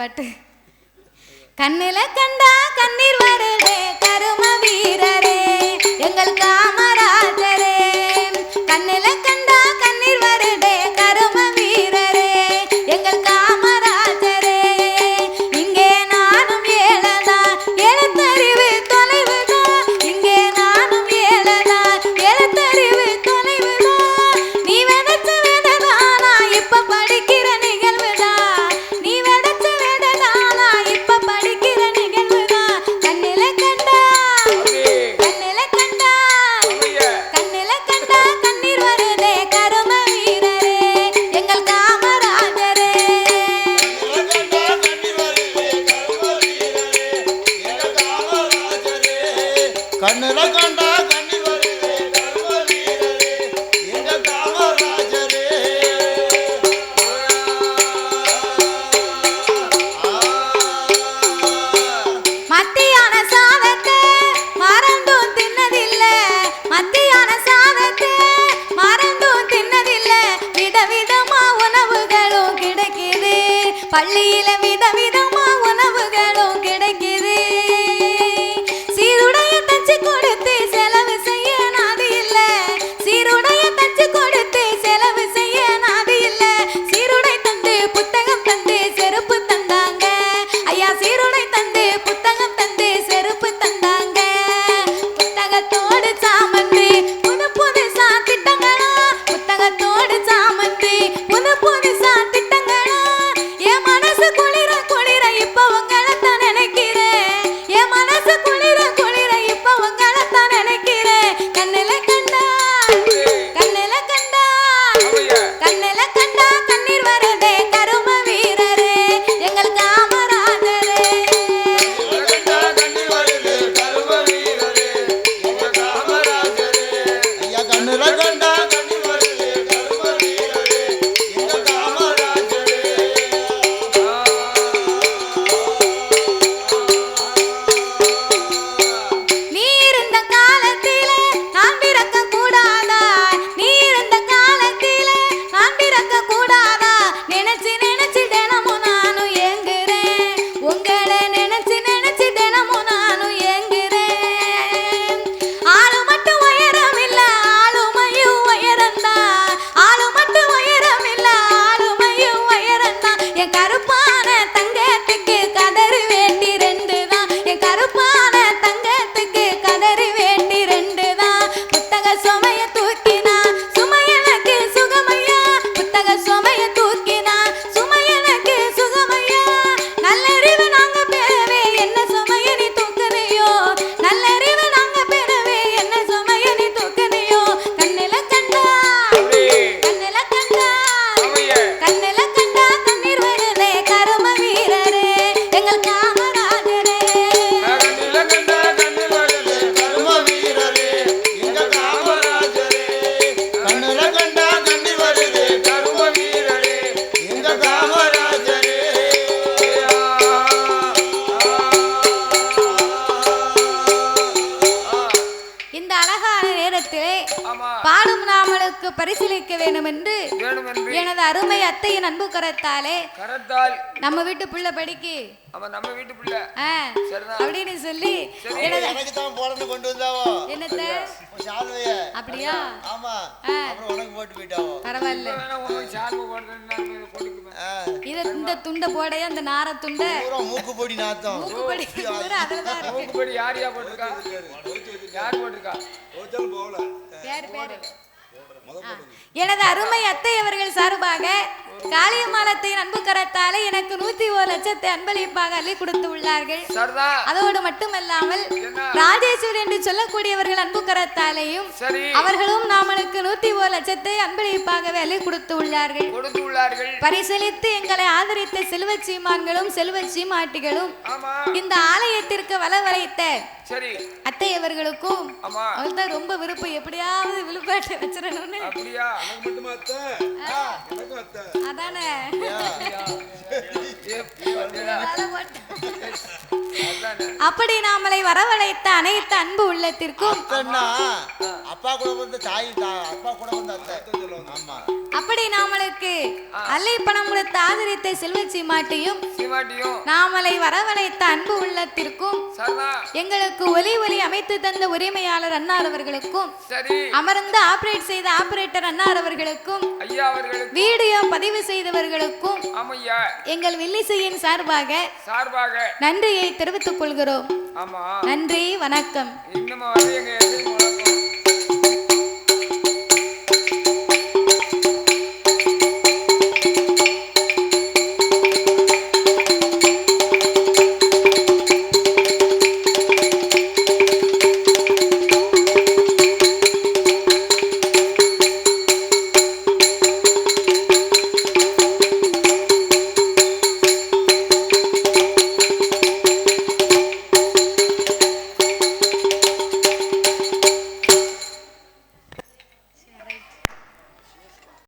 பாட்டு. கண்ணில் கண்டா கண்ணுல கண்டா கண்ணீர் மத்தியான சாதத்தை மறந்தும் தின்னதில்ல. மத்தியான சாதத்தை மறந்தும் தின்னதில்ல. விதவிதமா உணவுகளும் கிடைக்குது. பள்ளியில விதவிதமா சீருடை தந்து புத்தகம் தந்து. அத்தையின் அன்பு கரத்தாலே கரத்தால் நம்ம வீட்டு பிள்ளை படிக்கு. அவன் நம்ம வீட்டு பிள்ளை. அப்படின்னு சொல்லி எனக்கு தான் போடன்னு கொண்டு வந்தாவோ? என்னத்த? சால்வைய. அப்படியா? ஆமா. அப்புறம் உனக்கு போட்டு போயிட்டாவோ? பரவாயில்ல. இத இந்த துண்டை போடைய? அந்த நார துண்டை? பூரா மூக்கு பொடி நாத்தம் மூக்கு படி அதுலதான் இருக்கு. மூக்குப்படி யார் யார் போட்டிருக்கா? யார் போட்டிருக்கா? பேரு பேரு. ஆ. எனது அருமை அத்தை அவர்கள் சார்பாக காளியம்மாளத்தின் அன்பு கரத்தாலே எனக்கு நூத்தி ஒரு லட்சத்தை அன்பளிப்பாக அள்ளி கொடுத்து உள்ளார்கள். அதோடு மட்டுமல்லாமல்? ராஜேஸ்வரி என்று சொல்லக்கூடியவர்கள் அன்பு கரத்தாலேயும் அவர்களும் நாமளுக்கு நூத்தி ஒரு லட்சத்தை அன்பளிப்பாகவே அள்ளி கொடுத்து உள்ளார்கள். பரிசளித்து எங்களை ஆதரித்த செல்வச் சீமான்களும் செல்வச் சீமாட்டிகளும் இந்த ஆலயத்திற்கு வளவழைத்த சரி. அத்தை அவர்களுக்கும் ஆமா. அவள்தான் ரொம்ப விருப்பம். எப்படியாவது விழுப்பாட்டை வச்சிடணும்னு. அப்படியா. அதானே. அப்படி நாமளை வரவழைத்த அனைத்து அன்பு உள்ளத்திற்கும் அப்பா கூட வந்து தாய் அப்பா கூட வந்து அத்தை. ஆமா. அப்படி நாமளுக்கு அல்லை பணம் கொடுத்த ஆதரித்த செல்வச்சி மாட்டியும் சீமாட்டியும். நாமளை வரவழைத்த அன்பு உள்ளத்திற்கும் சரிதான் எங்களுக்கு ஒலி ஒலி அமைத்து தந்த உரிமையாளர் அன்னார் அவர்களுக்கும் அமர்ந்து ஆபரேட் செய்த ஆபரேட்டர் அன்னார் அவர்களுக்கும் வீடியோ பதிவு செய்தவர்களுக்கும் எங்கள் வில்லிசையின் சார்பாக சார்பாக. நன்றியை தெரிவித்துக் கொள்கிறோம். நன்றி வணக்கம்.